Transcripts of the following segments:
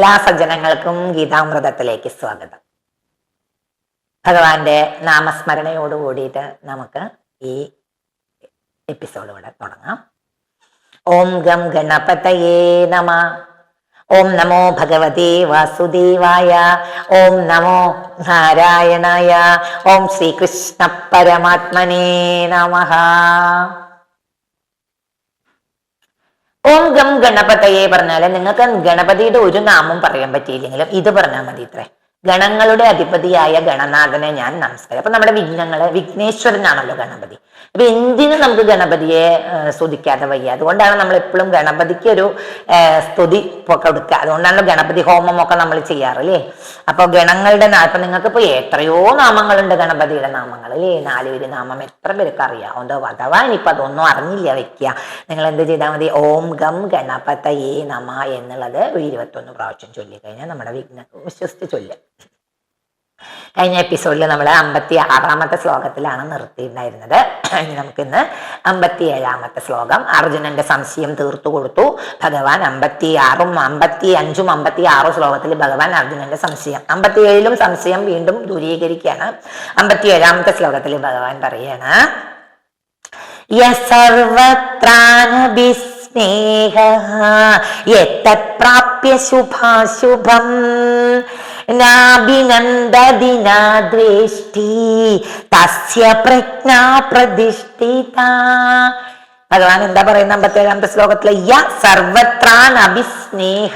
എല്ലാ സജ്ജനങ്ങൾക്കും ഗീതാമൃതത്തിലേക്ക് സ്വാഗതം. ഭഗവാന്റെ നാമസ്മരണയോട് കൂടിയിട്ട് നമുക്ക് ഈ എപ്പിസോഡ് ഇവിടെ തുടങ്ങാം. ഓം ഗം ഗണപതയേ നമ. ഓം നമോ ഭഗവതി വാസുദേവായ. ഓം നമോ നാരായണായ. ഓം ശ്രീകൃഷ്ണ പരമാത്മനേ നമഃ. ഓം ഗം ഗണപതയെ പറഞ്ഞാൽ നിങ്ങൾക്ക് ഗണപതിയുടെ ഒരു നാമം പറയാൻ പറ്റിയില്ലെങ്കിലും ഇത് പറഞ്ഞാൽ മതി ഇത്രേ. ഗണങ്ങളുടെ അധിപതിയായ ഗണനാഥനെ ഞാൻ നമസ്കാരം. അപ്പൊ നമ്മുടെ വിഘ്നങ്ങൾ വിഘ്നേശ്വരനാണല്ലോ ഗണപതി. അപ്പൊ എന്തിനു നമുക്ക് ഗണപതിയെ സ്തുതിക്കാതെ വയ്യ. അതുകൊണ്ടാണ് നമ്മൾ എപ്പോഴും ഗണപതിക്ക് ഒരു സ്തുതി കൊടുക്കുക അതുകൊണ്ടാണല്ലോ ഗണപതി ഹോമം ഒക്കെ നമ്മൾ ചെയ്യാറ് അല്ലേ? അപ്പൊ ഗണങ്ങളുടെ അപ്പൊ നിങ്ങൾക്ക് ഇപ്പൊ എത്രയോ നാമങ്ങളുണ്ട് ഗണപതിയുടെ നാമങ്ങൾ അല്ലേ? നാലുപേര് നാമം എത്ര പേർക്ക് അറിയാവുന്നതോ? അഥവാ ഇനിയിപ്പൊ അതൊന്നും അറിഞ്ഞില്ല വെക്കുക നിങ്ങൾ എന്ത് ചെയ്താൽ മതി? ഓം ഗം ഗണപതയേ നമ എന്നുള്ളത് ഒരു ഇരുപത്തൊന്ന് പ്രാവശ്യം ചൊല്ലിക്കഴിഞ്ഞാൽ നമ്മുടെ വിഘ്ന വിശ്വസിച്ച് ചൊല്ലുക കഴിഞ്ഞ എപ്പിസോഡിൽ നമ്മൾ അമ്പത്തി ആറാമത്തെ ശ്ലോകത്തിലാണ് നിർത്തിയിട്ടുണ്ടായിരുന്നത്. ഇനി നമുക്കിന്ന് അമ്പത്തി ഏഴാമത്തെ ശ്ലോകം. അർജുനന്റെ സംശയം തീർത്തു കൊടുത്തു. ഭഗവാൻ അമ്പത്തി ആറും അമ്പത്തി അഞ്ചും അമ്പത്തി ആറും ശ്ലോകത്തിൽ ഭഗവാൻ അർജുനന്റെ സംശയം. അമ്പത്തി ഏഴിലും സംശയം വീണ്ടും ദൂരീകരിക്കുകയാണ്. അമ്പത്തി ഏഴാമത്തെ ശ്ലോകത്തിൽ ഭഗവാൻ പറയാണ് യസർവത്രാനഭിസ്നേഹ പ്രാപ്യ ശുഭാശുഭം നാഭിനന്ദതി നാദ്വേഷ്ടി തസ്യ പ്രജ്ഞാ ഭഗവാൻ എന്താ പറയുന്ന അമ്പത്തേഴാമത്തെ ശ്ലോകത്തിലെ? യ സർവത്രാൻ അഭിസ്നേഹ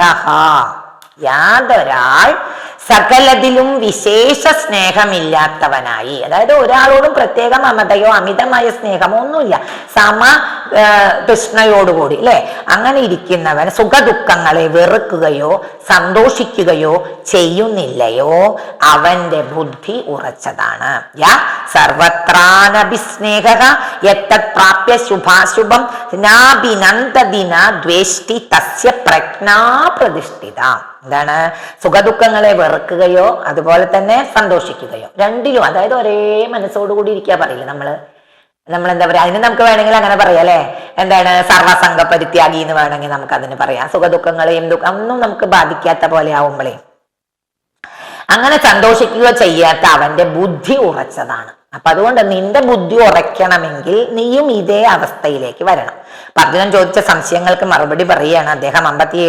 യാതൊരാൾ സകലതിലും വിശേഷ സ്നേഹമില്ലാത്തവനായി. അതായത് ഒരാളോടും പ്രത്യേക മമതയോ അമിതമായ സ്നേഹമോ ഒന്നുമില്ല. സമ കൃഷ്ണയോടുകൂടി അല്ലെ? അങ്ങനെ ഇരിക്കുന്നവൻ സുഖദുഃഖങ്ങളെ വെറുക്കുകയോ സന്തോഷിക്കുകയോ ചെയ്യുന്നില്ലയോ അവന്റെ ബുദ്ധി ഉറച്ചതാണ്. യാ സർവത്രാനഭിസ്നേഹ പ്രാപ്യ ശുഭാശുഭം നാഭിനന്ദദിന ദ്വേഷ്ടി തസ്യ പ്രജ്ഞാ പ്രതിഷ്ഠിത. എന്താണ്? സുഖദുഃഖങ്ങളെ വെറുക്കുകയോ അതുപോലെ തന്നെ സന്തോഷിക്കുകയോ. രണ്ടിലും അതായത് ഒരേ മനസ്സോടുകൂടി ഇരിക്കുക പറയില്ല നമ്മൾ. നമ്മൾ എന്താ പറയാ? അതിന് നമുക്ക് വേണമെങ്കിൽ അങ്ങനെ പറയാം അല്ലെ? എന്താണ്? സർവസംഘ പരിത്യാഗി എന്ന് വേണമെങ്കിൽ നമുക്ക് അതിന് പറയാം. സുഖദുഃഖങ്ങളെയും ദുഃഖം ഒന്നും നമുക്ക് ബാധിക്കാത്ത പോലെ ആവുമ്പോഴേ അങ്ങനെ സന്തോഷിക്കുക ചെയ്യാത്ത അവന്റെ ബുദ്ധി ഉറച്ചതാണ്. അപ്പൊ അതുകൊണ്ട് നിന്റെ ബുദ്ധി ഉറയ്ക്കണമെങ്കിൽ നീയും ഇതേ അവസ്ഥയിലേക്ക് വരണം. അർജുനൻ ചോദിച്ച സംശയങ്ങൾക്ക് മറുപടി പറയുകയാണ്. അദ്ദേഹം അമ്പത്തി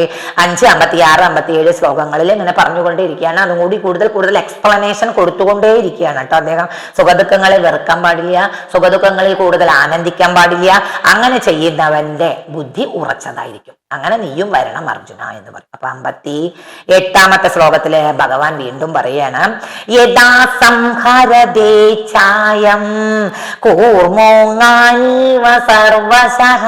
അഞ്ച് അമ്പത്തി ആറ് അമ്പത്തി ഏഴ് ശ്ലോകങ്ങളിൽ ഇങ്ങനെ പറഞ്ഞുകൊണ്ടേയിരിക്കുകയാണ്. അതും കൂടി കൂടുതൽ കൂടുതൽ എക്സ്പ്ലനേഷൻ കൊടുത്തുകൊണ്ടേ ഇരിക്കുകയാണ് കേട്ടോ അദ്ദേഹം. സുഖദുഃഖങ്ങളെ വെറുക്കാൻ പാടില്ല സുഖദുഃഖങ്ങളിൽ കൂടുതൽ ആനന്ദിക്കാൻ പാടില്ല അങ്ങനെ ചെയ്യുന്നവന്റെ ബുദ്ധി ഉറച്ചതായിരിക്കും. അങ്ങനെ നീയും വരണം അർജുന എന്ന് പറയും അപ്പൊ അമ്പത്തി എട്ടാമത്തെ ശ്ലോകത്തിൽ ഭഗവാൻ വീണ്ടും പറയാണ് യഥാ സംഹരദേ ചായം കൂർമോങ്ങാനീവ സർവശഃ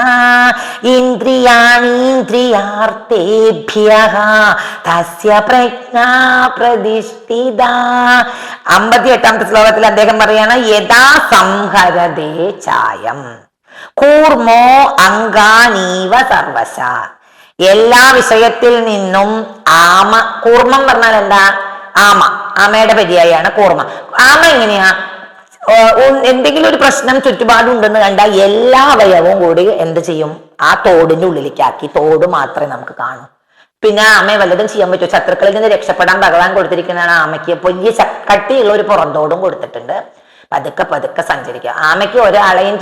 ഇന്ദ്രിയാണീന്ദ്രിയാർത്ഥേഭ്യ തസ്യ പ്രജ്ഞാ പ്രതിഷ്ഠിത. അമ്പത്തി എട്ടാമത്തെ ശ്ലോകത്തിൽ അദ്ദേഹം പറയാണ് യഥാ സംഹരദേ ചായം. കൂർമോ അങ്കാനീവ സർവശ. എല്ലാ വിഷയത്തിൽ നിന്നും ആമ കൂർമ്മം പറഞ്ഞാൽ എന്താ? ആമ. ആമയുടെ പര്യായാണ് കൂർമ്മ. ആമ എങ്ങനെയാ? എന്തെങ്കിലും ഒരു പ്രശ്നം ചുറ്റുപാടുണ്ടെന്ന് കണ്ടാൽ എല്ലാ അവയവവും കൂടി എന്ത് ചെയ്യും? ആ തോടിന്റെ ഉള്ളിലേക്കാക്കി. തോട് മാത്രമേ നമുക്ക് കാണൂ. പിന്നെ ആമയെ വല്ലതും ചെയ്യാൻ പറ്റുമോ? ശത്രുക്കളിൽ നിന്ന് രക്ഷപ്പെടാൻ ഭഗവാൻ കൊടുത്തിരിക്കുന്നതാണ് ആമയ്ക്ക് വലിയ കട്ടിയുള്ള ഒരു പുറന്തോടും കൊടുത്തിട്ടുണ്ട്. പതുക്കെ പതുക്കെ സഞ്ചരിക്കുക. ആമയ്ക്ക് ഒരാളെയും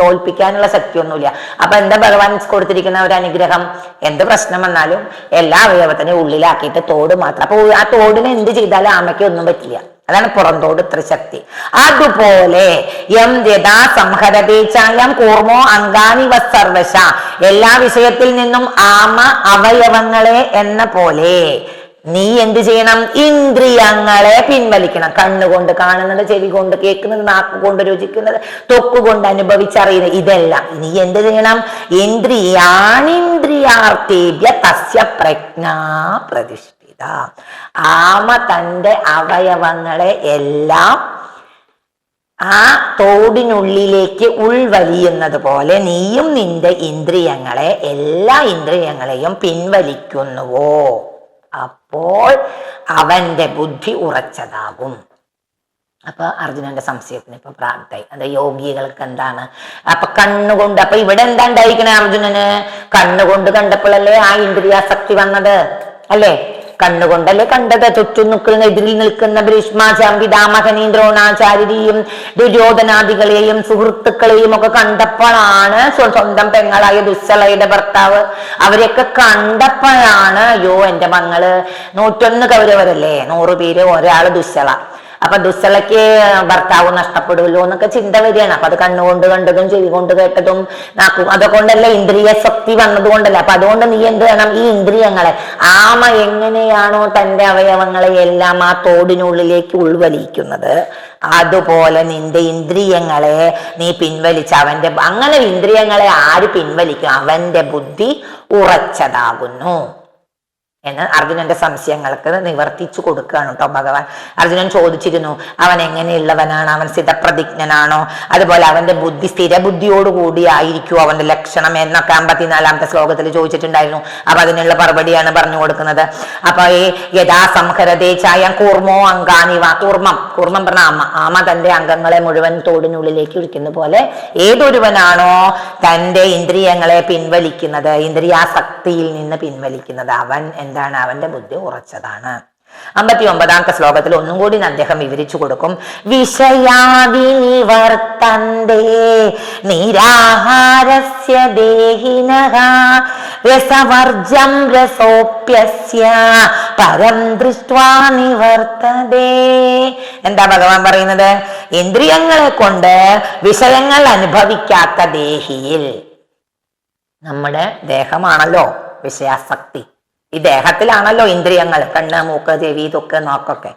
തോൽപ്പിക്കാനുള്ള ശക്തിയൊന്നുമില്ല. അപ്പൊ എന്താ ഭഗവാൻ കൊടുത്തിരിക്കുന്ന ഒരു അനുഗ്രഹം? എന്ത് പ്രശ്നം വന്നാലും എല്ലാ അവയവത്തിനെയും ഉള്ളിലാക്കിയിട്ട് തോട് മാത്രം. അപ്പൊ ആ തോടിനെ എന്ത് ചെയ്താലും ആമയ്ക്ക് ഒന്നും പറ്റില്ല. അതാണ് പുറന്തോട് ത്രിശക്തി ശക്തി. അതുപോലെ യം യഥാ സംഹരതേച്ചായം കൂർമോ അങ്കാനി വസ്സർവശ എല്ലാ വിഷയത്തിൽ നിന്നും ആമ അവയവങ്ങളെ എന്ന പോലെ നീ എന്ത് ചെയ്യണം? ഇന്ദ്രിയങ്ങളെ പിൻവലിക്കണം. കണ്ണുകൊണ്ട് കാണുന്നത് ചെവി കൊണ്ട് കേൾക്കുന്നത് നാക്ക് കൊണ്ട് രുചിക്കുന്നത് തൊക്ക് കൊണ്ട് അനുഭവിച്ചറിയുന്നത് ഇതെല്ലാം. നീ എന്ത് ചെയ്യണം? ഇന്ദ്രിയാണിന്ദ്രിയാർത്ഥേഭ്യ തസ്യ പ്രജ്ഞാ പ്രതിഷ്ഠിത ആമ തന്റെ അവയവങ്ങളെ എല്ലാം ആ തോടിനുള്ളിലേക്ക് ഉൾവലിയുന്നത് പോലെ നീയും നിന്റെ ഇന്ദ്രിയങ്ങളെ എല്ലാ ഇന്ദ്രിയങ്ങളെയും പിൻവലിക്കുന്നുവോ? അപ്പോൾ അവന്റെ ബുദ്ധി ഉറച്ചതാകും. അപ്പൊ അർജുനന്റെ സംശയത്തിന് ഇപ്പൊ പ്രാപ്തായി അത് യോഗികൾക്ക് എന്താണ്? അപ്പൊ കണ്ണുകൊണ്ട് അപ്പൊ ഇവിടെ എന്താ ഉണ്ടായിരിക്കണേ അർജുനന്? കണ്ണുകൊണ്ട് കണ്ടപ്പോഴല്ലേ ആ ഇന്ദ്രിയാസക്തി വന്നത്? അല്ലേ? കണ്ണുകൊണ്ടല്ലേ കണ്ടത്? ചുറ്റും എതിരിൽ നിൽക്കുന്ന ഭീഷ്മാചാം പിതാമഹനീ ദ്രോണാചാര്യരെയും ദുര്യോധനാദികളെയും സുഹൃത്തുക്കളെയും ഒക്കെ കണ്ടപ്പോഴാണ് സ്വ- സ്വന്തം പെങ്ങളായ ദുസ്സളയുടെ ഭർത്താവ് അവരെയൊക്കെ കണ്ടപ്പോഴാണ് അയ്യോ എന്റെ മങ്ങൾ. നൂറ്റൊന്ന് കൗരവരല്ലേ? നൂറ് പേര് ഒരാൾ ദുസ്സള. അപ്പൊ ദുസ്സളയ്ക്ക് ഭർത്താവ് നഷ്ടപ്പെടുമല്ലോ എന്നൊക്കെ ചിന്ത വരികയാണ്. അപ്പൊ അത് കണ്ണുകൊണ്ട് കണ്ടതും ചെവി കൊണ്ട് കേട്ടതും നാക്കും അതുകൊണ്ടല്ല ഇന്ദ്രിയ ശക്തി വന്നതുകൊണ്ടല്ല അപ്പൊ അതുകൊണ്ട് നീ എന്ത് വേണം ഈ ഇന്ദ്രിയങ്ങളെ? ആമ എങ്ങനെയാണോ തന്റെ അവയവങ്ങളെ എല്ലാം ആ തോടിനുള്ളിലേക്ക് ഉൾവലിക്കുന്നത് അതുപോലെ നിന്റെ ഇന്ദ്രിയങ്ങളെ നീ പിൻവലിച്ച അവന്റെ അങ്ങനെ ഇന്ദ്രിയങ്ങളെ ആര് പിൻവലിക്കും? അവന്റെ ബുദ്ധി ഉറച്ചതാകുന്നു. എന്ന് അർജുനന്റെ സംശയങ്ങൾക്ക് നിവർത്തിച്ചു കൊടുക്കുകയാണ് കേട്ടോ ഭഗവാൻ. അർജുനൻ ചോദിച്ചിരുന്നു അവൻ എങ്ങനെയുള്ളവനാണ്? അവൻ സ്ഥിതപ്രതിജ്ഞനാണോ അതുപോലെ അവന്റെ ബുദ്ധി സ്ഥിരബുദ്ധിയോടുകൂടി ആയിരിക്കുമോ അവന്റെ ലക്ഷണം? എന്നൊക്കെ അമ്പത്തിനാലാമത്തെ ശ്ലോകത്തിൽ ചോദിച്ചിട്ടുണ്ടായിരുന്നു. അപ്പൊ അതിനുള്ള മറുപടിയാണ് പറഞ്ഞു കൊടുക്കുന്നത്. അപ്പൊ ഈ യഥാ സംഹരതേ ചായം കൂർമോ അങ്കാനിവ കൂർമ്മം. കൂർമ്മം പറഞ്ഞ ആമ ആമ തന്റെ അംഗങ്ങളെ മുഴുവൻ തോടിനുള്ളിലേക്ക് ഇരിക്കുന്ന പോലെ ഏതൊരുവനാണോ തന്റെ ഇന്ദ്രിയങ്ങളെ പിൻവലിക്കുന്നത്? ഇന്ദ്രിയാസക്തിയിൽ നിന്ന് പിൻവലിക്കുന്നത് അവൻ എന്താണ് അവന്റെ ബുദ്ധി ഉറച്ചതാണ്. അമ്പത്തി ഒമ്പതാമത്തെ ശ്ലോകത്തിൽ ഒന്നും കൂടി അദ്ദേഹം വിവരിച്ചു കൊടുക്കും. നിരാഹാരസ്യ ദേഹിനഹ രസോപ്യസ്യ എന്താ ഭഗവാൻ പറയുന്നത്? ഇന്ദ്രിയങ്ങളെ കൊണ്ട് വിഷയങ്ങൾ അനുഭവിക്കാത്ത ദേഹിയിൽ നമ്മുടെ ദേഹമാണല്ലോ വിഷയാസക്തി. ഈ ദേഹത്തിലാണല്ലോ ഇന്ദ്രിയങ്ങൾ കണ്ണ് മൂക്ക് ചെവി ഇതൊക്കെ നോക്കൊക്കെ.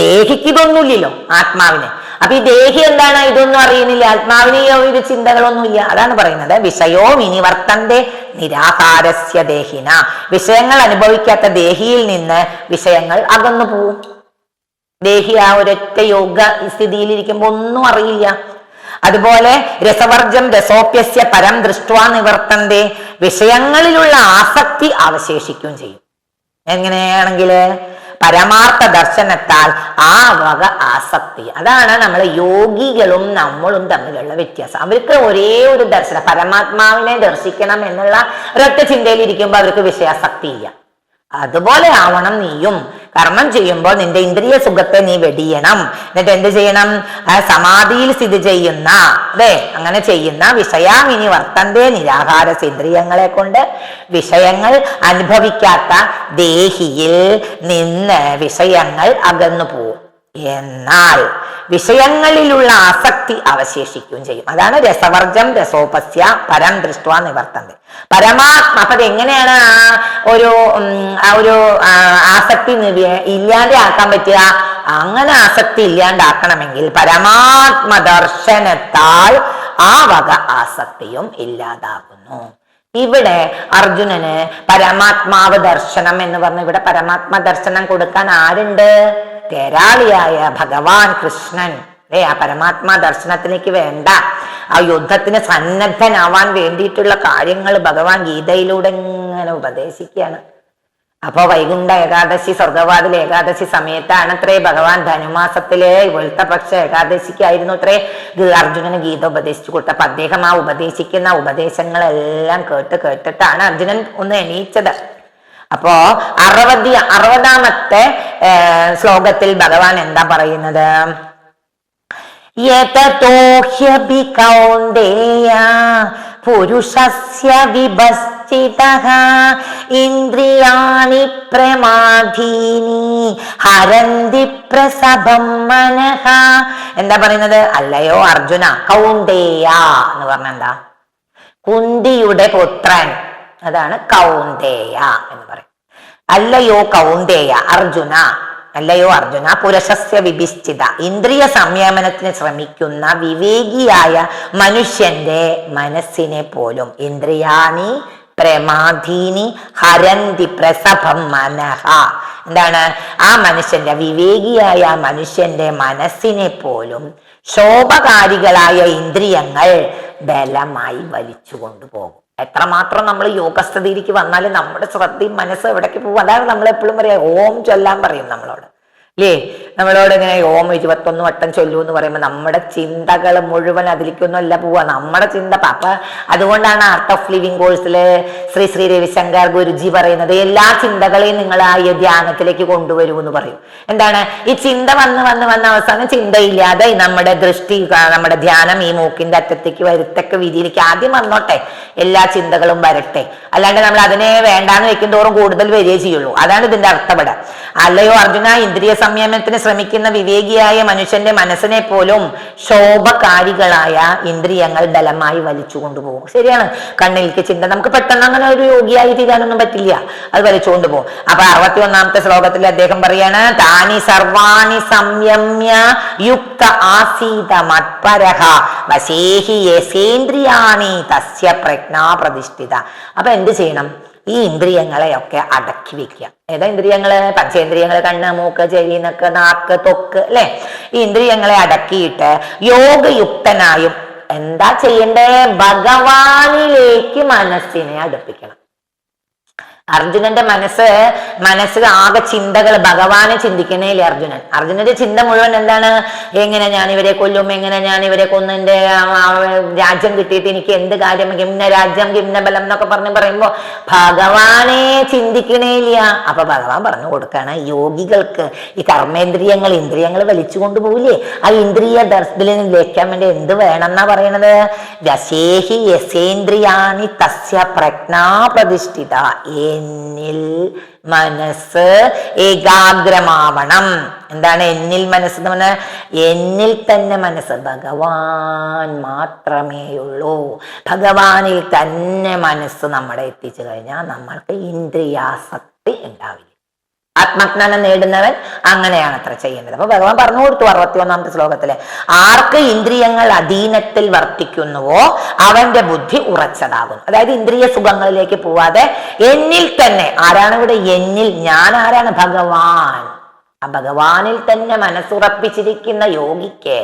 ദേഹിക്ക് ഇതൊന്നുമില്ലല്ലോ ആത്മാവിന്. അപ്പൊ ഈ ദേഹി എന്താണ്? ഇതൊന്നും അറിയുന്നില്ല. ആത്മാവിന് ഒരു ചിന്തകളൊന്നുമില്ല. അതാണ് പറയുന്നത്. വിഷയോ വിനിവർത്തന്റെ നിരാഹാരസ്യ ദേഹിന. വിഷയങ്ങൾ അനുഭവിക്കാത്ത ദേഹിയിൽ നിന്ന് വിഷയങ്ങൾ അകന്നു പോവും ദേഹി ആ ഒരൊറ്റ യോഗ സ്ഥിതിയിലിരിക്കുമ്പോ ഒന്നും അറിയില്ല. അതുപോലെ രസവർജം രസോപ്യസ്യ പരം ദൃഷ്ട്വാ നിവർത്തന്റെ വിഷയങ്ങളിലുള്ള ആസക്തി അവശേഷിക്കുകയും ചെയ്യും. എങ്ങനെയാണെങ്കിൽ പരമാർത്ഥ ദർശനത്താൽ ആ വക ആസക്തി. അതാണ് നമ്മൾ യോഗികളും നമ്മളും തമ്മിലുള്ള വ്യത്യാസം. അവർക്ക് ഒരേ ഒരു ദർശനം പരമാത്മാവിനെ ദർശിക്കണം എന്നുള്ള ഒരൊറ്റ ചിന്തയിൽ ഇരിക്കുമ്പോൾ അവർക്ക് വിഷയാസക്തി ഇല്ല അതുപോലെ ആവണം നീയും. കർമ്മം ചെയ്യുമ്പോൾ നിന്റെ ഇന്ദ്രിയ സുഖത്തെ നീ വെടിയണം. എന്നിട്ട് എന്ത് ചെയ്യണം? സമാധിയിൽ സ്ഥിതി ചെയ്യുന്ന അതെ അങ്ങനെ ചെയ്യുന്ന വിഷയാമിനി വർത്തന്റെ നിരാഹാര ഇന്ദ്രിയങ്ങളെ കൊണ്ട് വിഷയങ്ങൾ അനുഭവിക്കാത്ത ദേഹിയിൽ നിന്ന് വിഷയങ്ങൾ അകന്നു പോവും എന്നാൽ വിഷയങ്ങളിലുള്ള ആസക്തി അവശേഷിക്കുകയും ചെയ്യും. അതാണ് രസവർജം രസോപസ്യ പരം ദൃഷ്ട നിവർത്തന്റെ പരമാത്മ അപ്പൊ അത് എങ്ങനെയാണ് ആ ഒരു ആ ഒരു ആസക്തി ഇല്ലാതെ ആക്കാൻ പറ്റുക അങ്ങനെ ആസക്തി ഇല്ലാണ്ടാക്കണമെങ്കിൽ പരമാത്മ ദർശനത്താൽ ആ വക ആസക്തിയും ഇല്ലാതാകുന്നു. ഇവിടെ അർജുനന് പരമാത്മാവ് ദർശനം എന്ന് പറഞ്ഞ് ഇവിടെ പരമാത്മ ദർശനം കൊടുക്കാൻ ആരുണ്ട്? തേരാളിയായ ഭഗവാൻ കൃഷ്ണൻ. ഏ ആ പരമാത്മാ ദർശനത്തിലേക്ക് വേണ്ട. ആ യുദ്ധത്തിന് സന്നദ്ധനാവാൻ വേണ്ടിയിട്ടുള്ള കാര്യങ്ങൾ ഭഗവാൻ ഗീതയിലൂടെ ഇങ്ങനെ ഉപദേശിക്കുകയാണ്. അപ്പൊ വൈകുണ്ഠ ഏകാദശി സ്വർഗവാതിൽ ഏകാദശി സമയത്താണ് അത്രേ ഭഗവാൻ ധനുമാസത്തിലെ വെളുത്തപക്ഷ ഏകാദശിക്കായിരുന്നു അത്രേ അർജുനന് ഗീത ഉപദേശിച്ചു കൊടുത്തത്. അപ്പൊ അദ്ദേഹം ആ ഉപദേശിക്കുന്ന ഉപദേശങ്ങളെല്ലാം കേട്ട് കേട്ടിട്ടാണ് അർജുനൻ ഒന്ന് എണീച്ചത്. അപ്പോ അറുപതി അറുപതാമത്തെ ശ്ലോകത്തിൽ ഭഗവാൻ എന്താ പറയുന്നത്? യതോ ഹ്യപി കൗന്ദേയ പുരുഷസ്യ വിഭശ്ചിതഃ ഇന്ദ്രിയാണി പ്രമാധീനി ഹരന്തി പ്രസഭം മനഃ. എന്താ പറയുന്നത്? അല്ലയോ അർജുന കൗന്ദേയ എന്ന് പറഞ്ഞ എന്താ? കുന്തിയുടെ പുത്രൻ അതാണ് കൗന്ദേയ എന്ന് പറയും. അല്ലയോ കൗന്ദേയ അർജുന. അല്ലയോ അർജുന പുരുഷസ്യ വിഭിശ്ചിത. ഇന്ദ്രിയ സംയമനത്തിന് ശ്രമിക്കുന്ന വിവേകിയായ മനുഷ്യന്റെ മനസ്സിനെ പോലും ഇന്ദ്രിയാണി പ്രമാധീനി ഹരന്തി പ്രസഭം മനഹ എന്താണ്? ആ മനുഷ്യന്റെ വിവേകിയായ മനുഷ്യന്റെ മനസ്സിനെ പോലും ശോഭകാരികളായ ഇന്ദ്രിയങ്ങൾ ബലമായി വലിച്ചു കൊണ്ടുപോകും എത്രമാത്രം നമ്മൾ യോഗസ്ഥിതിയിലേക്ക് വന്നാലും നമ്മുടെ ശ്രദ്ധയും മനസ്സും എവിടേക്ക് പോകും? അതാണ് നമ്മൾ എപ്പോഴും പറയാം ഓം ചൊല്ലാൻ പറയും നമ്മളോട്. ഇല്ലേ നമ്മളോട് ഇങ്ങനെ ഓം ഇരുപത്തൊന്ന് വട്ടം ചൊല്ലൂ എന്ന് പറയുമ്പോൾ നമ്മുടെ ചിന്തകൾ മുഴുവൻ അതിലേക്കൊന്നുമല്ല പോവുക നമ്മുടെ ചിന്ത അപ്പൊ അതുകൊണ്ടാണ് ആർട്ട് ഓഫ് ലിവിങ് കോഴ്സിൽ ശ്രീ ശ്രീ രവിശങ്കർ ഗുരുജി പറയുന്നത് എല്ലാ ചിന്തകളെയും നിങ്ങൾ ആ ധ്യാനത്തിലേക്ക് കൊണ്ടുവരൂ എന്ന് പറയും. എന്താണ്? ഈ ചിന്ത വന്ന് വന്ന് വന്ന് അവസാനം ചിന്തയില്ലാതെ നമ്മുടെ ദൃഷ്ടി നമ്മുടെ ധ്യാനം ഈ മൂക്കിന്റെ അറ്റത്തേക്ക് വരുത്തക്ക രീതിയിലേക്ക് ആദ്യം വന്നോട്ടെ. എല്ലാ ചിന്തകളും വരട്ടെ. അല്ലാണ്ട് നമ്മൾ അതിനെ വേണ്ടാന്ന് വെക്കും തോറും കൂടുതൽ വരികയേ ചെയ്യുള്ളൂ. അതാണ് ഇതിന്റെ അർത്ഥപ്പെടാം അല്ലയോ അർജുന ഇന്ദ്രിയ സംയമനത്തിന് ശ്രമിക്കുന്ന വിവേകിയായ മനുഷ്യന്റെ മനസ്സിനെ പോലും ശോഭകാരികളായ ഇന്ദ്രിയങ്ങൾ ബലമായി വലിച്ചു കൊണ്ടുപോകും. ശരിയാണ്. കണ്ണിലേക്ക് ചിന്ത. നമുക്ക് പെട്ടെന്ന് അങ്ങനെ ഒരു യോഗിയായി തീരാനൊന്നും പറ്റില്ല. അത് വലിച്ചു കൊണ്ടുപോകും. അപ്പൊ അറുപത്തി ഒന്നാമത്തെ ശ്ലോകത്തിൽ അദ്ദേഹം പറയാണ് താനി സർവാണി സംയമ്യ യുക്ത ആസീത മത്പരഹ വശേഹി യേസേന്ദ്രിയാണി തസ്യ പ്രജ്ഞാ പ്രതിഷ്ഠിത. അപ്പൊ എന്ത് ചെയ്യണം? ഈ ഇന്ദ്രിയങ്ങളെയൊക്കെ അടക്കി വെക്കുക. ഏതാ ഇന്ദ്രിയങ്ങൾ? പഞ്ചേന്ദ്രിയങ്ങൾ കണ്ണ് മൂക്ക് ചെവി നക്ക് നാക്ക് തൊക്ക് അല്ലെ? ഈ ഇന്ദ്രിയങ്ങളെ അടക്കിയിട്ട് യോഗയുക്തനായും എന്താ ചെയ്യണ്ടേ? ഭഗവാനിലേക്ക് മനസ്സിനെ അടുപ്പിക്കണം. അർജുനന്റെ മനസ്സ് മനസ്സിൽ ആകെ ചിന്തകൾ ഭഗവാനെ ചിന്തിക്കുന്നേലേ അർജുനൻ. അർജുനന്റെ ചിന്ത മുഴുവൻ എന്താണ്? എങ്ങനെ ഞാൻ ഇവരെ കൊല്ലും? എങ്ങനെ ഞാൻ ഇവരെ കൊന്ന് എന്റെ രാജ്യം കിട്ടിയിട്ട് എനിക്ക് എന്ത് കാര്യം? കിംന രാജ്യം കിംന ബലം എന്നൊക്കെ പറഞ്ഞ് പറയുമ്പോ ഭഗവാനെ ചിന്തിക്കണേയില്ല അപ്പൊ ഭഗവാൻ പറഞ്ഞു കൊടുക്കാണ് യോഗികൾക്ക് ഈ കർമ്മേന്ദ്രിയങ്ങൾ ഇന്ദ്രിയങ്ങൾ വലിച്ചു കൊണ്ടുപോകില്ലേ ആ ഇന്ദ്രിയ ദർശനം ലയിക്കാൻ വേണ്ടി എന്ത് വേണം എന്നാ പറയണത്? വശേഹി യസേന്ദ്രിയാണി തസ്യ പ്രജ്ഞാ പ്രതിഷ്ഠിത. എന്നിൽ മനസ്സ് ഏകാഗ്രമാവണം. എന്താണ് എന്നിൽ മനസ്സ് എന്ന് പറഞ്ഞാൽ എന്നിൽ തന്നെ മനസ്സ് ഭഗവാൻ മാത്രമേയുള്ളൂ. ഭഗവാനിൽ തന്നെ മനസ്സ് നമ്മളെ എത്തിച്ചു കഴിഞ്ഞാൽ നമ്മൾക്ക് ഇന്ദ്രിയാസക്തി ഉണ്ടാവില്ല. ആത്മജ്ഞാനം നേടുന്നവൻ അങ്ങനെയാണ് അത്ര ചെയ്യേണ്ടത്. അപ്പൊ ഭഗവാൻ പറഞ്ഞു കൊടുത്തു അറുപത്തി ഒന്നാമത്തെ ശ്ലോകത്തിൽ. ആർക്ക് ഇന്ദ്രിയങ്ങൾ അധീനത്തിൽ വർത്തിക്കുന്നുവോ അവന്റെ ബുദ്ധി ഉറച്ചതാകുന്നു. അതായത് ഇന്ദ്രിയ സുഖങ്ങളിലേക്ക് പോവാതെ എന്നിൽ തന്നെ ആരാണ് ഇവിടെ എന്നിൽ? ഞാൻ ആരാണ്? ഭഗവാൻ. ആ ഭഗവാനിൽ തന്നെ മനസ്സുറപ്പിച്ചിരിക്കുന്ന യോഗിക്ക്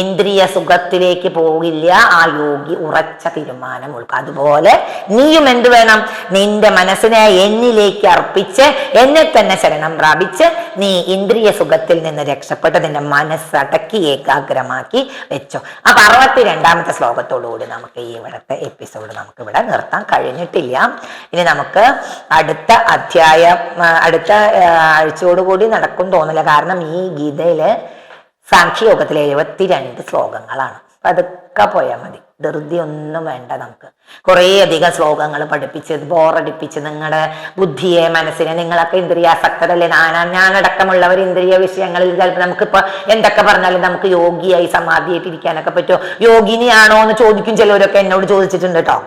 ഇന്ദ്രിയ സുഖത്തിലേക്ക് പോകില്ല. ആ യോഗി ഉറച്ച തീരുമാനം കൊടുക്കുക അതുപോലെ നീയും എന്ത് വേണം? നിന്റെ മനസ്സിനെ എന്നിലേക്ക് അർപ്പിച്ച് എന്നെ തന്നെ ശരണം പ്രാപിച്ച് നീ ഇന്ദ്രിയ സുഖത്തിൽ നിന്ന് രക്ഷപ്പെട്ട് നിന്റെ മനസ്സ് അടക്കി ഏകാഗ്രമാക്കി വെച്ചോ. അപ്പൊ അറുപത്തി രണ്ടാമത്തെ ശ്ലോകത്തോടുകൂടി നമുക്ക് ഈ ഇവിടുത്തെ എപ്പിസോഡ് നമുക്ക് ഇവിടെ നിർത്താൻ കഴിഞ്ഞിട്ടില്ല. ഇനി നമുക്ക് അടുത്ത അധ്യായം അടുത്ത ആഴ്ചയോടുകൂടി നടക്കും തോന്നില്ല കാരണം ഈ ഗീതയിൽ സാഖ്യയോഗത്തിലെ എഴുപത്തിരണ്ട് ശ്ലോകങ്ങളാണ്. അപ്പൊ അതൊക്കെ പോയാൽ മതി. ധൃതി ഒന്നും വേണ്ട നമുക്ക്. കുറേ അധികം ശ്ലോകങ്ങൾ പഠിപ്പിച്ച് ബോറടിപ്പിച്ച് നിങ്ങളുടെ ബുദ്ധിയെ മനസ്സിനെ നിങ്ങളൊക്കെ ഇന്ദ്രിയാസക്തരല്ലേ? നാനാ ഞാനടക്കമുള്ളവർ ഇന്ദ്രിയ വിഷയങ്ങളിൽ ചിലപ്പോൾ നമുക്കിപ്പോ എന്തൊക്കെ പറഞ്ഞാലും നമുക്ക് യോഗിയായി സമാധിയായിട്ട് ഇരിക്കാനൊക്കെ പറ്റുമോ? യോഗിനിയാണോ എന്ന് ചോദിക്കും ചിലവരൊക്കെ എന്നോട് ചോദിച്ചിട്ടുണ്ട് കേട്ടോ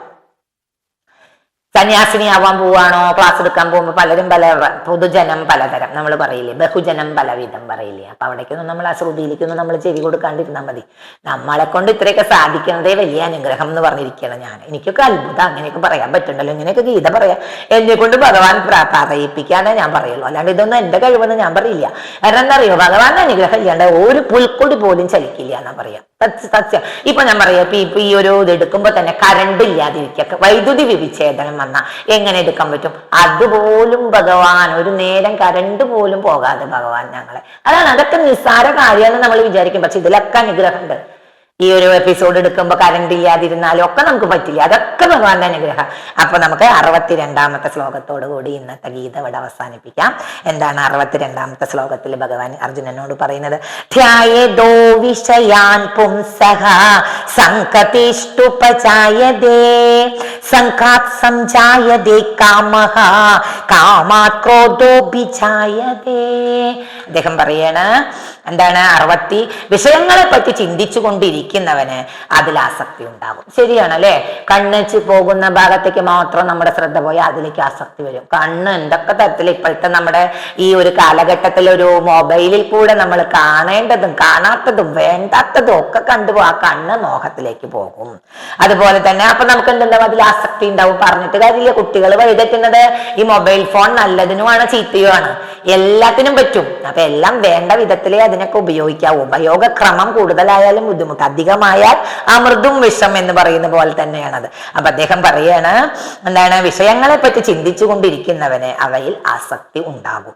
സന്യാസിനിയാവാൻ പോവാണോ? ക്ലാസ് എടുക്കാൻ പോകുമ്പോൾ പലരും പല പൊതുജനം പലതരം. നമ്മൾ പറയില്ലേ ബഹുജനം പലവിധം പറയില്ലേ. അപ്പൊ അവിടേക്കൊന്നും നമ്മൾ ആ ശ്രുതിയിലേക്കൊന്നും നമ്മൾ ചെവി കൊടുക്കാണ്ടിരുന്നാൽ മതി. നമ്മളെ കൊണ്ട് ഇത്രയൊക്കെ സാധിക്കുന്നതേ വലിയ അനുഗ്രഹം എന്ന് പറഞ്ഞിരിക്കുകയാണ് ഞാൻ. എനിക്കൊക്കെ അത്ഭുതം. അങ്ങനെയൊക്കെ പറയാൻ പറ്റുണ്ടല്ലോ. ഇങ്ങനെയൊക്കെ ഗീത പറയാം. എന്നെ കൊണ്ട് ഭഗവാൻ പറയിപ്പിക്കാനേ ഞാൻ പറയുള്ളൂ. അല്ലാണ്ട് ഇതൊന്നും എന്റെ കഴിവെന്ന് ഞാൻ പറയില്ല. കാരണം എന്താ അറിയോ? ഭഗവാന്റെ അനുഗ്രഹം ഇല്ലാണ്ട് ഒരു പുൽക്കൊടി പോലും ചലിക്കില്ല എന്നാ പറയാം. സത്യ- ഇപ്പൊ ഞാൻ പറയാം ഇപ്പൊ ഇപ്പൊ ഈ ഒരു ഇത് എടുക്കുമ്പോ തന്നെ കറണ്ട് ഇല്ലാതിരിക്കുക വൈദ്യുതി വിവിച്ഛേദനം വന്ന എങ്ങനെ എടുക്കാൻ പറ്റും? അതുപോലും ഭഗവാൻ ഒരു നേരം കറണ്ട് പോലും പോകാതെ ഭഗവാൻ ഞങ്ങളെ. അതാണ് അതൊക്കെ നിസ്സാര കാര്യമാണെന്ന് നമ്മൾ വിചാരിക്കും. പക്ഷെ ഇതിലൊക്കെ അനുഗ്രഹമുണ്ട് ഈ ഒരു എപ്പിസോഡ് എടുക്കുമ്പോൾ കറണ്ട് ഇല്ലാതിരുന്നാലും ഒക്കെ നമുക്ക് പറ്റില്ല. അതൊക്കെ ഭഗവാന്റെ അനുഗ്രഹം. അപ്പൊ നമുക്ക് അറുപത്തിരണ്ടാമത്തെ ശ്ലോകത്തോടു കൂടി ഇന്നത്തെ ഗീത ഇവിടെ അവസാനിപ്പിക്കാം. എന്താണ് അറുപത്തിരണ്ടാമത്തെ ശ്ലോകത്തിൽ ഭഗവാൻ അർജുനനോട് പറയുന്നത്? ധ്യായതോ വിഷയാൻ പുംസഹ സംകതിഷ്ടുപചായതേ സംഘാത് സംജായതേ കാമഹ കാമാത് ക്രോധോഭിജായതേ. അദ്ദേഹം പറയാണ് എന്താണ് അറുപത്തി വിഷയങ്ങളെ പറ്റി ചിന്തിച്ചു കൊണ്ടിരിക്കുന്നവന് അതിൽ ആസക്തി ഉണ്ടാകും. ശരിയാണ് അല്ലെ കണ്ണച്ച് പോകുന്ന ഭാഗത്തേക്ക് മാത്രം നമ്മുടെ ശ്രദ്ധ പോയാൽ അതിലേക്ക് ആസക്തി വരും. കണ്ണ് എന്തൊക്കെ തരത്തിൽ ഇപ്പോഴത്തെ നമ്മുടെ ഈ ഒരു കാലഘട്ടത്തിൽ ഒരു മൊബൈലിൽ കൂടെ നമ്മൾ കാണേണ്ടതും കാണാത്തതും വേണ്ടാത്തതും ഒക്കെ കണ്ടു ആ കണ്ണ് മോഹത്തിലേക്ക് പോകും. അതുപോലെ തന്നെ അപ്പൊ നമുക്ക് എന്തുണ്ടാവും അതിൽ ആസക്തി ഉണ്ടാവും? പറഞ്ഞിട്ട് കാര്യമില്ല. കുട്ടികൾ വഴിതെറ്റുന്നത് ഈ മൊബൈൽ ഫോൺ നല്ലതിനുമാണ് ചീത്തയുമാണ്. എല്ലാത്തിനും പറ്റും. അപ്പൊ എല്ലാം വേണ്ട വിധത്തിലേ അതിനൊക്കെ ഉപയോഗിക്കാവൂ. ഉപയോഗക്രമം കൂടുതലായാലും ബുദ്ധിമുട്ട്. അധികമായാൽ അമൃതും വിഷം എന്ന് പറയുന്ന പോലെ തന്നെയാണത്. അപ്പൊ അദ്ദേഹം പറയാണ് എന്താണ് വിഷയങ്ങളെ പറ്റി ചിന്തിച്ചു കൊണ്ടിരിക്കുന്നവന് അവയിൽ ആസക്തി ഉണ്ടാകും.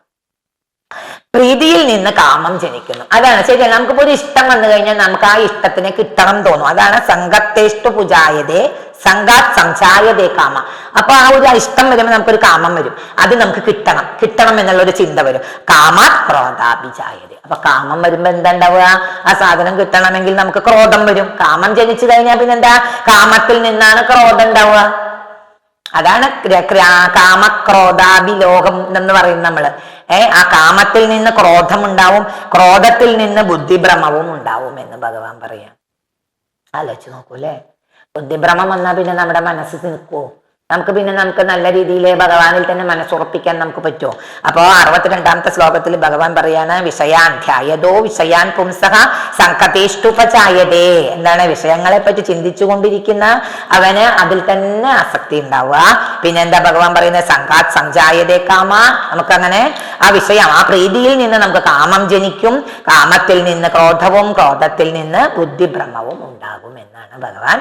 പ്രീതിയിൽ നിന്ന് കാമം ജനിക്കുന്നു. അതാണ് ശരിയാണ് നമുക്കിപ്പോ ഒരു ഇഷ്ടം വന്നു കഴിഞ്ഞാൽ നമുക്ക് ആ ഇഷ്ടത്തിനെ കിട്ടണം തോന്നും. അതാണ് സംഘത്തേഷ്ടു പുജായതേ സംഘാത് സംചായതേ കാമ. അപ്പൊ ആ ഒരു ഇഷ്ടം വരുമ്പോൾ നമുക്കൊരു കാമം വരും. അത് നമുക്ക് കിട്ടണം. കിട്ടണം എന്നുള്ള ഒരു ചിന്ത വരും. കാമാത് ക്രോധാഭിജായതേ. അപ്പൊ കാമം വരുമ്പോ എന്താ ഉണ്ടാവുക ആ സാധനം കിട്ടണമെങ്കിൽ നമുക്ക് ക്രോധം വരും. കാമം ജനിച്ചു കഴിഞ്ഞാൽ പിന്നെന്താ? കാമത്തിൽ നിന്നാണ് ക്രോധം ഉണ്ടാവുക. അതാണ് ക്ര- ക്ര- കാമക്രോധാഭിലോകം എന്ന് പറയുന്നത് നമ്മൾ. ഏ ആ കാമത്തിൽ നിന്ന് ക്രോധം ഉണ്ടാവും ക്രോധത്തിൽ നിന്ന് ബുദ്ധിഭ്രമവും ഉണ്ടാവും എന്ന് ഭഗവാൻ പറയാം. ആലോചിച്ച് നോക്കൂ അല്ലേ? ബുദ്ധിഭ്രമം വന്നാൽ പിന്നെ നമ്മുടെ മനസ്സ് നിൽക്കുവോ നമുക്ക് പിന്നെ നമുക്ക് നല്ല രീതിയിൽ ഭഗവാനിൽ തന്നെ മനസ്സുറപ്പിക്കാൻ നമുക്ക് പറ്റുമോ? അപ്പോ അറുപത്തിരണ്ടാമത്തെ ശ്ലോകത്തിൽ ഭഗവാൻ പറയാണ് വിഷയാൻ ധ്യായതോ വിഷയാൻ പുംസഹ സംഘതേഷ്ടുപചായതേ എന്താണ് വിഷയങ്ങളെ പറ്റി ചിന്തിച്ചു കൊണ്ടിരിക്കുന്ന അവന് അതിൽ തന്നെ ആസക്തി ഉണ്ടാവുക. പിന്നെ എന്താ ഭഗവാൻ പറയുന്നത്? സംഘാത് സംജായതേ കാമ. നമുക്കങ്ങനെ ആ വിഷയം ആ പ്രീതിയിൽ നിന്ന് നമുക്ക് കാമം ജനിക്കും. കാമത്തിൽ നിന്ന് ക്രോധവും ക്രോധത്തിൽ നിന്ന് ബുദ്ധിഭ്രമവും ഉണ്ടാകും എന്നാണ് ഭഗവാൻ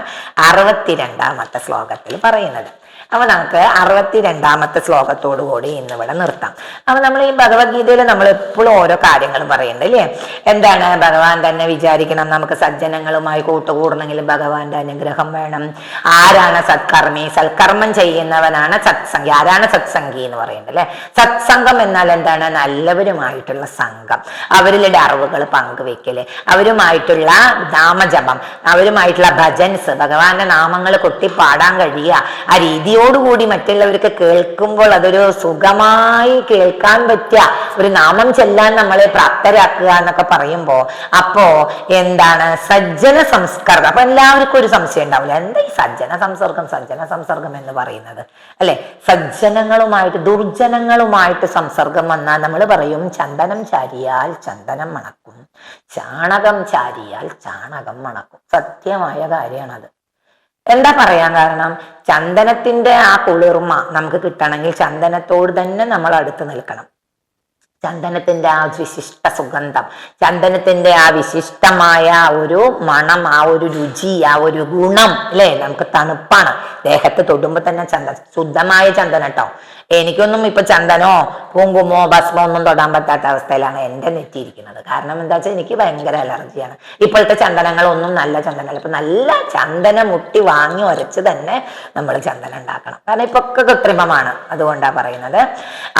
അറുപത്തിരണ്ടാമത്തെ ശ്ലോകത്തിൽ പറയുന്നത്. അപ്പൊ നമുക്ക് അറുപത്തി രണ്ടാമത്തെ ശ്ലോകത്തോടു കൂടി ഇന്ന് ഇവിടെ നിർത്താം. അപ്പൊ നമ്മൾ ഈ ഭഗവത്ഗീതയിൽ നമ്മൾ എപ്പോഴും ഓരോ കാര്യങ്ങൾ പറയുന്നുണ്ട് അല്ലേ എന്താണ്? ഭഗവാൻ തന്നെ വിചാരിക്കണം നമുക്ക് സജ്ജനങ്ങളുമായി കൂട്ടുകൂടണമെങ്കിൽ ഭഗവാന്റെ അനുഗ്രഹം വേണം. ആരാണ് സത്കർമ്മി? സൽക്കർമ്മം ചെയ്യുന്നവനാണ് സത്സംഗി. ആരാണ് സത്സംഗി എന്ന് പറയുന്നത് അല്ലെ? സത്സംഗം എന്നാൽ എന്താണ്? നല്ലവരുമായിട്ടുള്ള സംഘം. അവരിലെ അറിവുകൾ പങ്കുവെക്കൽ അവരുമായിട്ടുള്ള നാമജപം. അവരുമായിട്ടുള്ള ഭജൻസ്. ഭഗവാന്റെ നാമങ്ങൾ കൊട്ടി പാടാൻ കഴിയുക. ആ രീതിയോടുകൂടി മറ്റുള്ളവർക്ക് കേൾക്കുമ്പോൾ അതൊരു സുഖമായി കേൾക്കാൻ പറ്റുക. ഒരു നാമം ചെല്ലാൻ നമ്മളെ പ്രാപ്തരാക്കുക എന്നൊക്കെ പറയുമ്പോൾ അപ്പോ എന്താണ്? സജ്ജന സംസ്കാരം അപ്പൊ എല്ലാവർക്കും ഒരു സംശയം ഉണ്ടാവില്ല. എന്താ ഈ സജ്ജന സംസർഗം സജ്ജന സംസർഗം എന്ന് പറയുന്നത്? അല്ലെ? സജ്ജനങ്ങളുമായിട്ട് ദുർജനങ്ങളുമായിട്ട് സംസർഗം വന്നാൽ നമ്മൾ പറയും ചന്ദനം ചാരിയാൽ ചന്ദനം മണക്കും ചാണകം ചാരിയാൽ ചാണകം മണക്കും. സത്യമായ കാര്യമാണത്. എന്താ പറയാൻ കാരണം? ചന്ദനത്തിന്റെ ആ കുളിർമ നമുക്ക് കിട്ടണമെങ്കിൽ ചന്ദനത്തോട് തന്നെ നമ്മൾ അടുത്ത് നിൽക്കണം. ചന്ദനത്തിന്റെ ആ വിശിഷ്ട സുഗന്ധം ചന്ദനത്തിന്റെ ആ വിശിഷ്ടമായ ഒരു മണം ആ ഒരു രുചി ആ ഒരു ഗുണം അല്ലേ? നമുക്ക് തണുപ്പാണ്. ദേഹത്ത് തൊടുമ്പോ തന്നെ ചന്ദ ശുദ്ധമായ ചന്ദനട്ടോ എനിക്കൊന്നും ഇപ്പൊ ചന്ദനോ കുങ്കുമോ ഭസ്മോ ഒന്നും തൊടാൻ പറ്റാത്ത അവസ്ഥയിലാണ് എന്റെ നെറ്റിയിരിക്കുന്നത്. കാരണം എന്താ വെച്ചാൽ എനിക്ക് ഭയങ്കര അലർജിയാണ്. ഇപ്പോഴത്തെ ചന്ദനങ്ങളൊന്നും നല്ല ചന്ദനമല്ല ഇപ്പൊ നല്ല ചന്ദന മുട്ടി വാങ്ങി ഉരച്ച് തന്നെ നമ്മൾ ചന്ദനം ഉണ്ടാക്കണം. കാരണം ഇപ്പൊ ഒക്കെ കൃത്രിമമാണ് അതുകൊണ്ടാ പറയുന്നത്.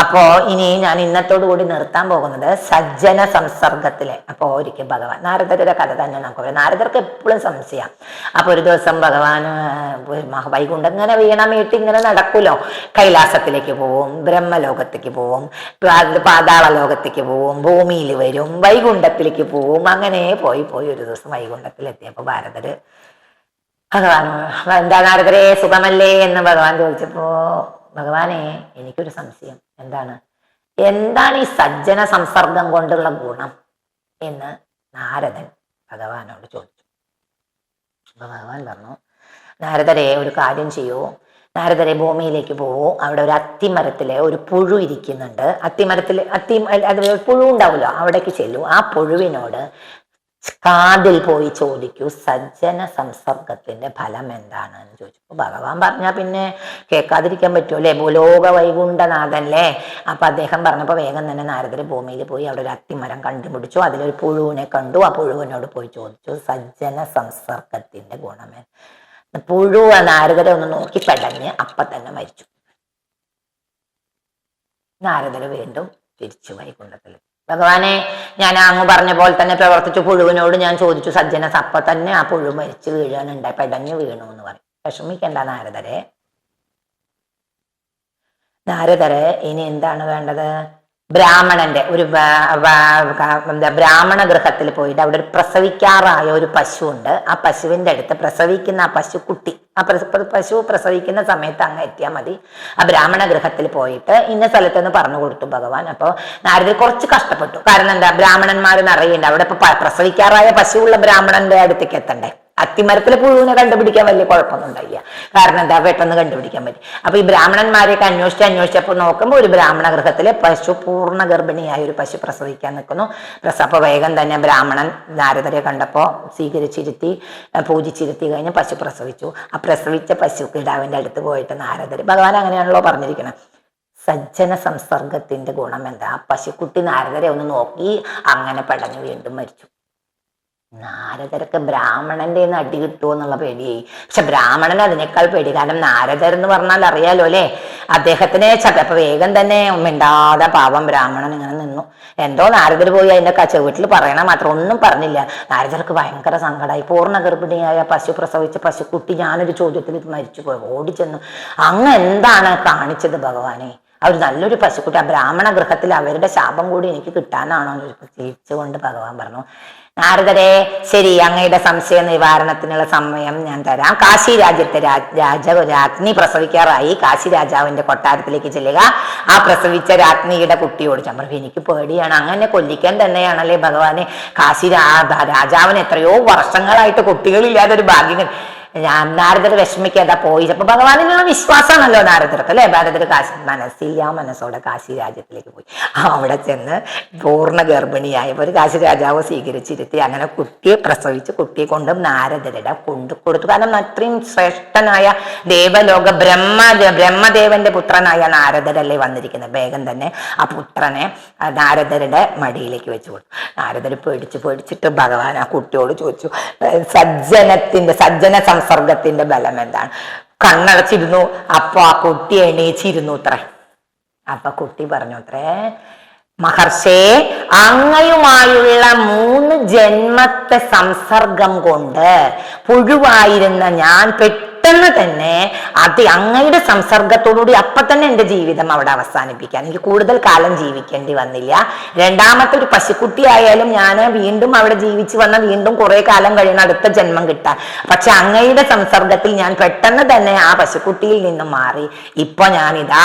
അപ്പോ ഇനി ഞാൻ ഇന്നത്തോടു കൂടി നിർത്താൻ പോകുന്നത് സജ്ജന സംസർഗത്തിലെ അപ്പോ ഒരിക്കൽ ഭഗവാൻ നാരദരുടെ കഥ തന്നെ നമുക്ക് പറയാം. നാരദർക്ക് എപ്പോഴും സംശയം. അപ്പൊ ഒരു ദിവസം ഭഗവാൻ വൈകുണ്ഠം ഇങ്ങനെ മീട്ടിങ്ങനെ നടക്കൂലോ? കൈലാസത്തിലേക്ക് പോവും ബ്രഹ്മലോകത്തേക്ക് പോവും പാതാള ലോകത്തേക്ക് പോവും ഭൂമിയിൽ വരും വൈകുണ്ഠത്തിലേക്ക് പോവും അങ്ങനെ പോയി പോയി ഒരു ദിവസം വൈകുണ്ഠത്തിലെത്തിയപ്പോ ഭാരതര് ഭഗവാൻ എന്താ നാരദരെ സുഖമല്ലേ? എന്ന് ഭഗവാൻ ചോദിച്ചപ്പോ ഭഗവാനെ എനിക്കൊരു സംശയം. എന്താണ്? എന്താണ് ഈ സജ്ജന സംസർഗം കൊണ്ടുള്ള ഗുണം? എന്ന് നാരദൻ ഭഗവാനോട് ചോദിച്ചു. അപ്പൊ ഭഗവാൻ പറഞ്ഞു നാരദരെ ഒരു കാര്യം ചെയ്യൂ. നാരദരെ ഭൂമിയിലേക്ക് പോകും അവിടെ ഒരു അത്തിമരത്തിലെ ഒരു പുഴു ഇരിക്കുന്നുണ്ട്. അത്തിമരത്തിൽ അത്തി അത് പുഴു ഉണ്ടാവുമല്ലോ അവിടേക്ക് ചെല്ലും. ആ പുഴുവിനോട് കാതിൽ പോയി ചോദിക്കൂ സജ്ജന സംസർഗത്തിന്റെ ഫലം എന്താണ്? എന്ന് ചോദിച്ചു. ഭഗവാൻ പറഞ്ഞാൽ പിന്നെ കേൾക്കാതിരിക്കാൻ പറ്റുമല്ലേ? ഭൂലോക വൈകുണ്ഠനാഥല്ലേ അപ്പൊ അദ്ദേഹം പറഞ്ഞപ്പോൾ വേഗം തന്നെ നാരദർ ഭൂമിയിൽ പോയി അവിടെ ഒരു അത്തിമരം കണ്ടുപിടിച്ചു അതിലൊരു പുഴുവിനെ കണ്ടു. ആ പുഴുവിനോട് പോയി ചോദിച്ചു സജ്ജന സംസർഗത്തിന്റെ ഗുണമേ പുഴു ആ നാരദരെ ഒന്ന് നോക്കി പെടഞ്ഞ് അപ്പം തന്നെ മരിച്ചു. നാരദര വീണ്ടും തിരിച്ചു വൈകുണ്ഠത്തിൽ ഭഗവാനെ ഞാൻ അങ്ങ് പറഞ്ഞ പോലെ തന്നെ പ്രവർത്തിച്ചു. പുഴുവിനോട് ഞാൻ ചോദിച്ചു സജ്ജന സപ്പ തന്നെ ആ പുഴു മരിച്ചു വീഴാനുണ്ടായി പെടഞ്ഞു വീണു എന്ന് പറയും. വിഷമിക്കണ്ട നാരദരെ. നാരദരെ ഇനി എന്താണ് വേണ്ടത്? ബ്രാഹ്മണന്റെ ഒരു എന്താ ബ്രാഹ്മണ ഗൃഹത്തിൽ പോയിട്ട് അവിടെ ഒരു പ്രസവിക്കാറായ ഒരു പശു ഉണ്ട് ആ പശുവിന്റെ അടുത്ത് പ്രസവിക്കുന്ന ആ പശുക്കുട്ടി ആ പശു പ്രസവിക്കുന്ന സമയത്ത് അങ്ങ് എത്തിയാൽ മതി. ആ ബ്രാഹ്മണ ഗൃഹത്തിൽ പോയിട്ട് ഇന്ന സ്ഥലത്തെന്ന് പറഞ്ഞു കൊടുത്തു ഭഗവാൻ. അപ്പോൾ നാരദർ കുറച്ച് കഷ്ടപ്പെട്ടു. കാരണം എന്താ ബ്രാഹ്മണന്മാർ നിറയുണ്ട്. അവിടെ ഇപ്പൊ പ്രസവിക്കാറായ പശുവുള്ള ബ്രാഹ്മണന്റെ അടുത്തേക്ക് എത്തണ്ടേ? അത്തിമരത്തിലെ പുഴുവിനെ കണ്ടുപിടിക്കാൻ വലിയ കുഴപ്പമൊന്നും ഉണ്ടായില്ല. കാരണം എന്താ? പെട്ടെന്ന് കണ്ടുപിടിക്കാൻ പറ്റി. അപ്പൊ ഈ ബ്രാഹ്മണന്മാരെയൊക്കെ അന്വേഷിച്ച് അന്വേഷിച്ചപ്പോൾ നോക്കുമ്പോൾ ഒരു ബ്രാഹ്മണ ഗൃഹത്തിലെ പശു പൂർണ ഗർഭിണിയായ ഒരു പശു പ്രസവിക്കാൻ നിൽക്കുന്നു. പ്രസവ വേഗം തന്നെ ബ്രാഹ്മണൻ നാരദരെ കണ്ടപ്പോൾ സ്വീകരിച്ചിരുത്തി പൂജിച്ചിരുത്തി കഴിഞ്ഞ് പശു പ്രസവിച്ചു. ആ പ്രസവിച്ച പശു കിടാവിന്റെ അടുത്ത് പോയിട്ട് നാരദർ ഭഗവാൻ അങ്ങനെയാണല്ലോ പറഞ്ഞിരിക്കണം. സജ്ജന സംസർഗത്തിന്റെ ഗുണം എന്താ? പശുക്കുട്ടി നാരദരെ ഒന്ന് നോക്കി അങ്ങനെ പടഞ്ഞു വീണ്ടും മരിച്ചു. നാരദരൊക്കെ ബ്രാഹ്മണന്റെ അടി കിട്ടുമോ എന്നുള്ള പേടിയായി. പക്ഷെ ബ്രാഹ്മണൻ അതിനേക്കാൾ പേടി. കാരണം നാരദർ എന്ന് പറഞ്ഞാൽ അറിയാലോ അല്ലേ? അദ്ദേഹത്തിനെ അപ്പൊ വേഗം തന്നെ മിണ്ടാതെ പാവം ബ്രാഹ്മണൻ ഇങ്ങനെ നിന്നു. എന്തോ നാരദർ പോയി അതിന്റെ കച്ച വീട്ടിൽ പറയണ മാത്രം ഒന്നും പറഞ്ഞില്ല. നാരദർക്ക് ഭയങ്കര സങ്കടമായി പൂർണ ഗർഭിണിയായ പശു പ്രസവിച്ച പശുക്കുട്ടി ഞാനൊരു ചോദ്യത്തിൽ മരിച്ചു പോയി ഓടിച്ചെന്നു. അങ്ങ് എന്താണ് കാണിച്ചത് ഭഗവാനെ? അവർ നല്ലൊരു പശുക്കുട്ടി ആ ബ്രാഹ്മണ ഗൃഹത്തിൽ അവരുടെ ശാപം കൂടി എനിക്ക് കിട്ടാനാണോ എന്ന് ചിരിച്ചുകൊണ്ട് ഭഗവാൻ പറഞ്ഞു. നാരദരെ ശരി അങ്ങയുടെ സംശയ നിവാരണത്തിനുള്ള സമയം ഞാൻ തരാം. കാശി രാജ്യത്തെ രാജ രാജ രാജ്ഞി പ്രസവിക്കാറായി. കാശി രാജാവിന്റെ കൊട്ടാരത്തിലേക്ക് ചെല്ലുക. ആ പ്രസവിച്ച രാജ്ഞിയുടെ കുട്ടിയോട് പറഞ്ഞു എനിക്ക് പേടിയാണ് അങ്ങനെ കൊല്ലിക്കാൻ തന്നെയാണല്ലേ ഭഗവാനെ. കാശി രാജാവിന് എത്രയോ വർഷങ്ങളായിട്ട് കുട്ടികളില്ലാതെ ഒരു ഭാഗ്യം നാരദർ വിഷമിക്കാതെ പോയി. അപ്പൊ ഭഗവാനിനുള്ള വിശ്വാസമാണല്ലോ നാരദർക്ക് അല്ലെ? ഭാരതർ കാശി മനസ്സില്ലാ മനസ്സോടെ കാശി രാജ്യത്തിലേക്ക് പോയി. അവിടെ ചെന്ന് പൂർണ ഗർഭിണിയായപ്പോൾ ഒരു കാശി രാജാവ് സ്വീകരിച്ചിരുത്തി അങ്ങനെ കുട്ടിയെ പ്രസവിച്ച് കുട്ടിയെ കൊണ്ട് നാരദരുടെ കൊണ്ടു കൊടുത്തു. കാരണം അത്രയും ശ്രേഷ്ഠനായ ദേവലോക ബ്രഹ്മ ബ്രഹ്മദേവന്റെ പുത്രനായ നാരദരല്ലേ വന്നിരിക്കുന്നത്. വേഗം തന്നെ ആ പുത്രനെ ആ നാരദരുടെ മടിയിലേക്ക് വെച്ചു കൊടുത്തു. നാരദർ പേടിച്ച് പേടിച്ചിട്ട് ഭഗവാൻ ആ കുട്ടിയോട് ചോദിച്ചു സജ്ജനത്തിന്റെ സജ്ജന സംസർഗത്തിന്റെ ബലം എന്താണ്? കണ്ണടച്ചിരുന്നു. അപ്പൊ ആ കുട്ടി എണീച്ചിരുന്നു അത്രേ. അപ്പൊ കുട്ടി പറഞ്ഞു അത്രേ മഹർഷേ അങ്ങയുമായുള്ള മൂന്ന് ജന്മത്തെ സംസർഗം കൊണ്ട് പുഴുവായിരുന്ന ഞാൻ പെട്ടെന്ന് തന്നെ അത് അങ്ങയുടെ സംസർഗത്തോടുകൂടി അപ്പൊ തന്നെ എന്റെ ജീവിതം അവിടെ അവസാനിപ്പിക്കാൻ. എനിക്ക് കൂടുതൽ കാലം ജീവിക്കേണ്ടി വന്നില്ല. രണ്ടാമത്തെ ഒരു പശുക്കുട്ടി ആയാലും ഞാൻ വീണ്ടും അവിടെ ജീവിച്ചു വന്ന വീണ്ടും കുറെ കാലം കഴിയുന്ന അടുത്ത ജന്മം കിട്ടാൻ പക്ഷെ അങ്ങയുടെ സംസർഗത്തിൽ ഞാൻ പെട്ടെന്ന് തന്നെ ആ പശുക്കുട്ടിയിൽ നിന്നും മാറി. ഇപ്പൊ ഞാനിതാ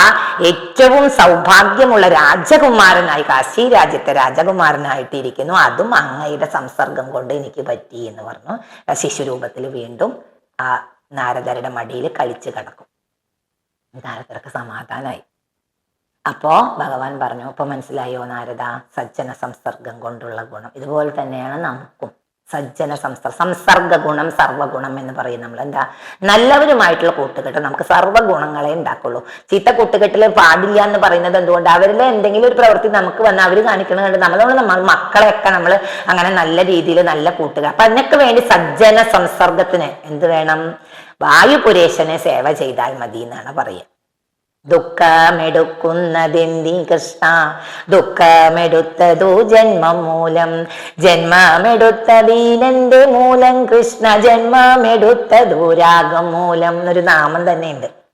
ഏറ്റവും സൗഭാഗ്യമുള്ള രാജകുമാരനായി കാശി രാജ്യത്തെ രാജകുമാരനായിട്ടിരിക്കുന്നു. അതും അങ്ങയുടെ സംസർഗം കൊണ്ട് എനിക്ക് പറ്റി എന്ന് പറഞ്ഞു. ശിശുരൂപത്തിൽ വീണ്ടും ആ നാരദരുടെ മടിയിൽ കളിച്ച് കിടക്കും. നാരദർക്ക് സമാധാനമായി അപ്പോ ഭഗവാൻ പറഞ്ഞു ഇപ്പൊ മനസ്സിലായോ നാരദ സജ്ജന സംസർഗം കൊണ്ടുള്ള ഗുണം. ഇതുപോലെ തന്നെയാണ് നമുക്കും. സജ്ജന സംസ്ഥ സംസർഗ ഗുണം സർവഗുണം എന്ന് പറയും നമ്മൾ എന്താ നല്ലവരുമായിട്ടുള്ള കൂട്ടുകെട്ട് നമുക്ക് സർവഗുണങ്ങളെ ഉണ്ടാക്കുള്ളൂ. ചീത്ത കൂട്ടുകെട്ടിൽ പാടില്ല എന്ന് പറയുന്നത് എന്തുകൊണ്ട്? അവരിൽ എന്തെങ്കിലും ഒരു പ്രവൃത്തി നമുക്ക് വന്ന് അവർ കാണിക്കുന്നത് കണ്ട് നമ്മൾ നമ്മൾ മക്കളെയൊക്കെ നമ്മൾ അങ്ങനെ നല്ല രീതിയിൽ നല്ല കൂട്ടുക. അപ്പൊ അതിനൊക്കെ വേണ്ടി സജ്ജന സംസർഗത്തിന് എന്ത് വേണം? വായുപുരേശനെ സേവ ചെയ്താൽ മതി എന്നാണ് പറയുക. ദുഃഖമെടുക്കുന്നതെന്തി കൃഷ്ണ ദുഃഖമെടുത്തതു ജന്മം മൂലം. ജന്മമെടുത്തതീനന്റെ മൂലം കൃഷ്ണ ജന്മമെടുത്തതു രാഗം മൂലം. എന്നൊരു നാമം തന്നെയുണ്ട്.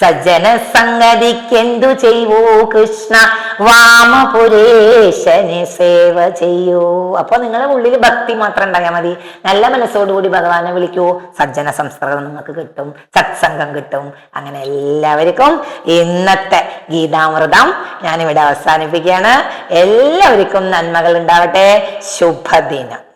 സജ്ജന സംഗതിക്കെന്തു ചെയ്യൂ കൃഷ്ണ? വാമപുരേശനെ സേവ ചെയ്യൂ. അപ്പൊ നിങ്ങളുടെ ഉള്ളിൽ ഭക്തി മാത്രം ഉണ്ടായാൽ മതി. നല്ല മനസ്സോടുകൂടി ഭഗവാനെ വിളിക്കൂ. സജ്ജന സംസ്കൃതം നിങ്ങൾക്ക് കിട്ടും. സത്സംഗം കിട്ടും. അങ്ങനെ എല്ലാവർക്കും ഇന്നത്തെ ഗീതാമൃതം ഞാനിവിടെ അവസാനിപ്പിക്കുകയാണ്. എല്ലാവർക്കും നന്മകൾ ഉണ്ടാവട്ടെ. ശുഭദിനം.